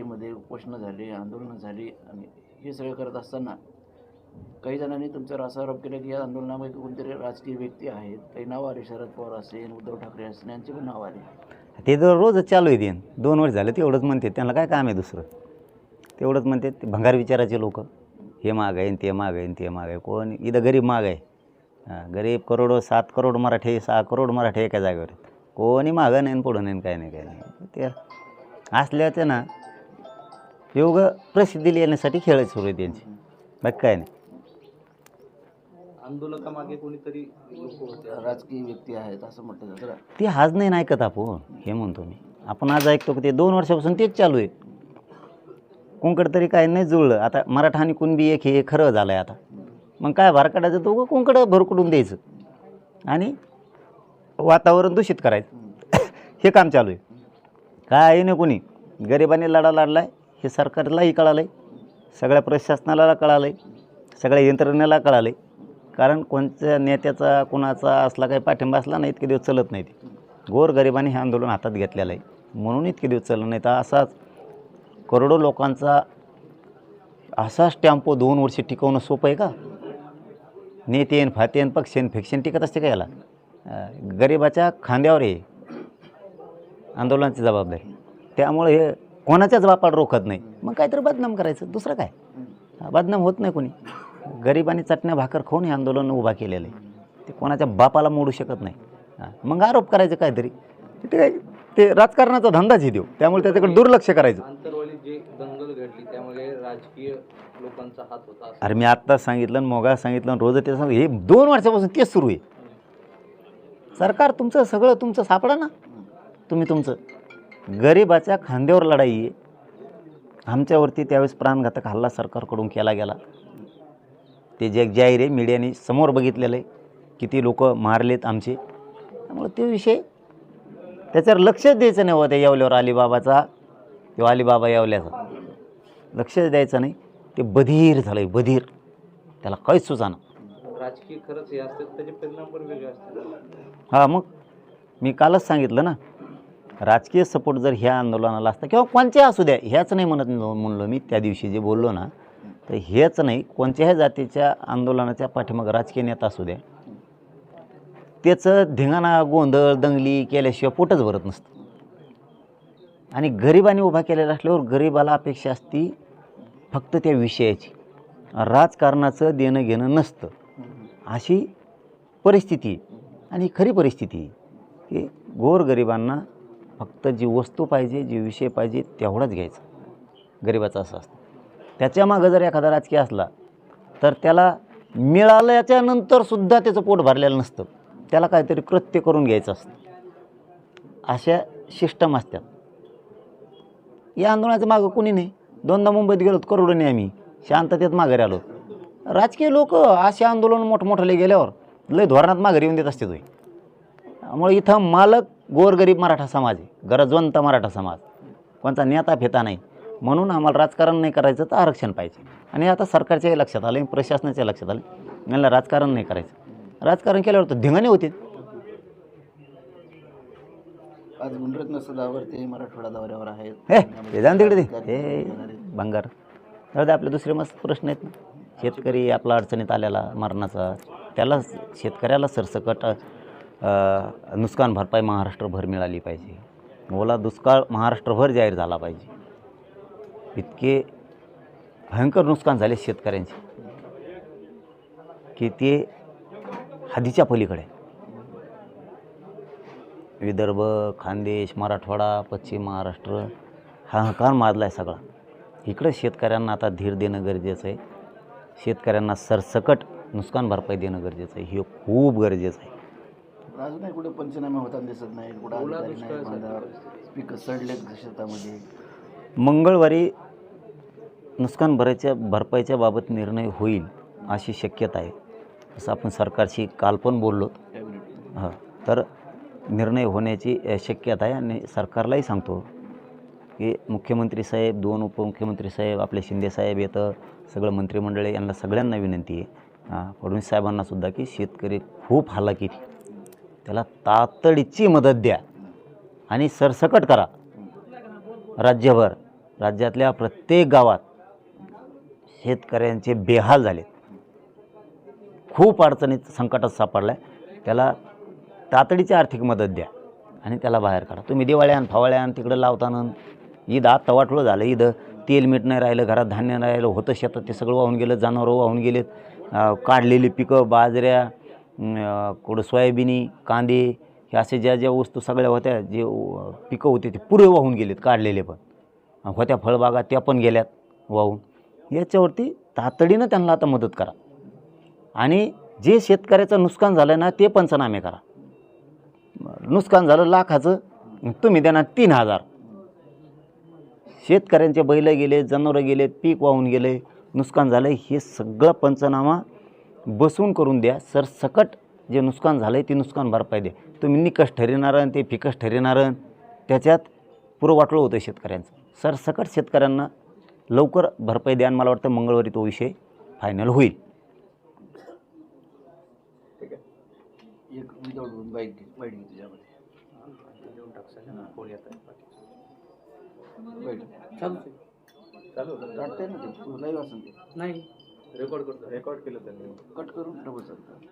मध्ये उपोषणं झाली आंदोलनं झाली आणि हे सगळं करत असताना काही जणांनी तुमचा असा आरोप केला की या आंदोलनामध्ये कोणतरी राजकीय व्यक्ती आहेत. काही नाव आले शरद पवार असेल उद्धव ठाकरे असेल यांचे पण नाव आले. ते तर रोजच चालू आहे देन दोन वर्ष झालं तेवढंच म्हणते. त्यांना काय काम आहे दुसरं? तेवढंच म्हणते ते भंगार विचाराचे लोक. हे माग आहे ते माग आहे ते माग आहे. कोण इथं गरीब माग आहे. हां गरीब करोडो सात करोड मराठे सहा करोड मराठे एका जागेवर आहेत. कोणी मागं नाही पुढं नाही काय नाही काय नाही. ते असल्याचं ना योग प्रसिद्धी येण्यासाठी खेळ सुरू आहे त्यांची बाकी काय नाही. आंदोलकामागे कोणीतरी लोक होते. राजकीय व्यक्ती आहेत असं म्हटलं जातं ते आज नाही ना ऐकत आपण हे म्हणतो मी. आपण आज ऐकतो की ते दोन वर्षापासून तेच चालू आहे. कोणकडं तरी काय नाही जुळलं. आता मराठा आणि कुणबी एक हे खरं झालं आहे आता. मग काय भार काढायचं तो कोणकडं भरकडून द्यायचं. आणि वातावरण दूषित करायचं. हे काम चालू आहे. काय नाही कोणी. गरिबाने लढा लढला आहे हे सरकारलाही कळालं आहे सगळ्या प्रशासनाला कळालं आहे सगळ्या यंत्रणेला कळालं आहे कारण कोणत्या नेत्याचा कोणाचा असला काही पाठिंबा असला नाही इतके दिवस चलत नाही ते गोरगरिबाने हे आंदोलन हातात घेतलेलं आहे. म्हणून इतके दिवस चाललं नाही तर असाच करोडो लोकांचा असाच टॅम्पो दोन वर्ष टिकवणं सोपं आहे का? नेतेन फातेन पक्षेन फेक्षेन टिकत असते का याला? गरिबाच्या खांद्यावर आहे. आंदोलनाची जबाबदारी. त्यामुळे हे कोणाच्याच बापाला रोखत नाही. मग काहीतरी बदनाम करायचं. दुसरं काय? हा, बदनाम होत नाही कोणी. गरिबांनी चटण्या भाकर खाऊन हे आंदोलन उभा केलेलं आहे. ते कोणाच्या बापाला मोडू शकत नाही. हा, मग आरोप करायचं काहीतरी. ते काय ते राजकारणाचा धंदाच आहे देऊ त्यामुळे त्याच्याकडे दुर्लक्ष करायचं. अरे मी आत्ताच सांगितलं मोगा सांगितलं रोज ते सांग हे दोन वर्षापासून तेच सुरू आहे. सरकार तुमचं सगळं तुमचं सापडा ना. तुम्ही तुमचं. गरिबाच्या खांद्यावर लढाई आहे. आमच्यावरती त्यावेळेस प्राणघातक हल्ला सरकारकडून केला गेला. ते जग जाहीर आहे मीडियाने समोर बघितलेलं आहे. किती लोक मारलेत आमचे. त्यामुळे ते विषय त्याच्यावर लक्षच द्यायचं नाही होतं येवल्यावर अलिबाबाचा. किंवा अलिबाबा येवल्याचा. लक्षच द्यायचं नाही. ते बधीर झालं आहे बधीर. त्याला काहीच सुचाना. राजकीय खरंच हे असतात त्याचे परिणाम पण वेगळे असतात. हां मग मी कालच सांगितलं ना. राजकीय सपोर्ट जर ह्या आंदोलनाला असता किंवा कोणत्याही असू द्या ह्याच नाही म्हणत म्हणलो मी त्या दिवशी जे बोललो ना तर हेच नाही कोणत्याही जातीच्या आंदोलनाच्या पाठीमाग राजकीय नेता असू द्या त्याचं धिंगाणा गोंधळ दंगली केल्याशिवाय पोटच भरत नसतं. आणि गरिबाने उभा केलेला असल्यावर गरिबाला अपेक्षा असती फक्त त्या विषयाची. राजकारणाचं देणं घेणं नसतं. अशी परिस्थिती आणि खरी परिस्थिती की गोरगरिबांना फक्त जी वस्तू पाहिजे जी विषय पाहिजे तेवढाच घ्यायचा. गरिबाचं असं असतं. त्याच्या मागं जर एखादा राजकीय असला तर त्याला मिळाल्याच्या नंतरसुद्धा त्याचं पोट भरलेलं नसतं. त्याला काहीतरी कृत्य करून घ्यायचं असतं. अशा सिस्टम असतात. या आंदोलनाचं मागं कुणी नाही. दोनदा मुंबईत गेलो करोडोने आम्ही. शांततेत माघारी आलो. राजकीय लोक असे आंदोलन मोठमोठाले गेल्यावर लय धोरणात माघारी येऊन देत असते तुम्ही त्यामुळे इथं मालक गोरगरीब मराठा समाज आहे गरजवंत मराठा समाज. कोणता नेता फेता नाही. म्हणून आम्हाला राजकारण नाही करायचं तर आरक्षण पाहिजे. आणि आता सरकारच्याही लक्षात आलं प्रशासनाच्या लक्षात आलं यांना राजकारण नाही करायचं. राजकारण केल्यावर तर धिंगाणे होते. आज गुणरत्न सदावर ते मराठवाडा दौऱ्यावर आहेत. हे जाऊन तिकडे ते हे भंगार. जाऊ दे आपले दुसरे मस्त प्रश्न आहेत ना. शेतकरी आपला अडचणीत आलेला मरणाचा. त्याला शेतकऱ्याला सरसकट नुकसान भरपाई महाराष्ट्रभर मिळाली पाहिजे. ओला दुष्काळ महाराष्ट्रभर जाहीर झाला पाहिजे. इतके भयंकर नुकसान झाले शेतकऱ्यांचे. की ते हदीच्या पलीकडे. विदर्भ खानदेश मराठवाडा पश्चिम महाराष्ट्र हाहाकार माजला आहे सगळा. इकडं शेतकऱ्यांना आता धीर देणं गरजेचं आहे शेतकऱ्यांना सरसकट नुकसान भरपाई देणं गरजेचं आहे हे खूप गरजेचं आहे अजूनही कुठे पंचनामे होताना दिसत नाही कुठं ओला अधिकारी नाही दुष्काळ बांधावर पिकं सडलेत शेतामध्ये मंगळवारी नुकसान भरायच्या भरपाईच्या बाबत निर्णय होईल अशी शक्यता आहे. असं आपण सरकारशी काल पण बोललो. कॅबिनेट हां तर निर्णय होण्याची अ, शक्यता आहे आणि सरकारलाही सांगतो की मुख्यमंत्री साहेब दोन उपमुख्यमंत्री साहेब आपले शिंदे साहेब येतं सगळं मंत्रिमंडळ आहे, यांना सगळ्यांना विनंती आहे. हां फडणवीस साहेबांनासुद्धा की शेतकरी खूप हालाकीत. त्याला तातडीची मदत द्या आणि सरसकट करा. राज्यभर राज्यातल्या प्रत्येक गावात शेतकऱ्यांचे बेहाल झालेत. खूप अडचणीत संकटात सापडला आहे त्याला तातडीची आर्थिक मदत द्या आणि त्याला बाहेर काढा. तुम्ही दिवाळ्यान फवाळ्यान तिकडं लावताना ईद आत तवाटलं झालं. ईद तेल मीठ नाही राहिलं घरात धान्य नाही राहिलं होतं शेतात ते सगळं वाहून गेलं जनावरं वाहून गेलेत. काढलेली पिकं बाजऱ्या कुठं सोयाबिनी कांदे हे असे ज्या ज्या वस्तू सगळ्या होत्या जे पिकं होते ते पुरे वाहून गेलेत काढलेले पण. होत्या फळबागा त्या पण गेल्यात वाहून. याच्यावरती तातडीनं त्यांना आता मदत करा. आणि जे शेतकऱ्याचं नुकसान झालं ना ते पंचनामे करा. नुकसान झालं लाखाचं तुम्ही देणार तीन हजार. शेतकऱ्यांचे बैल गेले जनावरं गेले पीक वाहून गेले नुकसान झालं हे सगळं पंचनामा बसून करून द्या. सरसकट जे नुकसान झालं आहे ते नुकसान भरपाई द्या. तुम्ही निकष ठरविणारं ते फिकस ठरविणारं त्याच्यात पुरं वाटलं होतं शेतकऱ्यांचं. सरसकट शेतकऱ्यांना लवकर भरपाई द्या आणि मला वाटतं मंगळवारी तो विषय फायनल होईल. चालू. ना नाही. रेकॉर्ड करतो. रेकॉर्ड केलं त्यांनी. कट करून. डबल चालतं.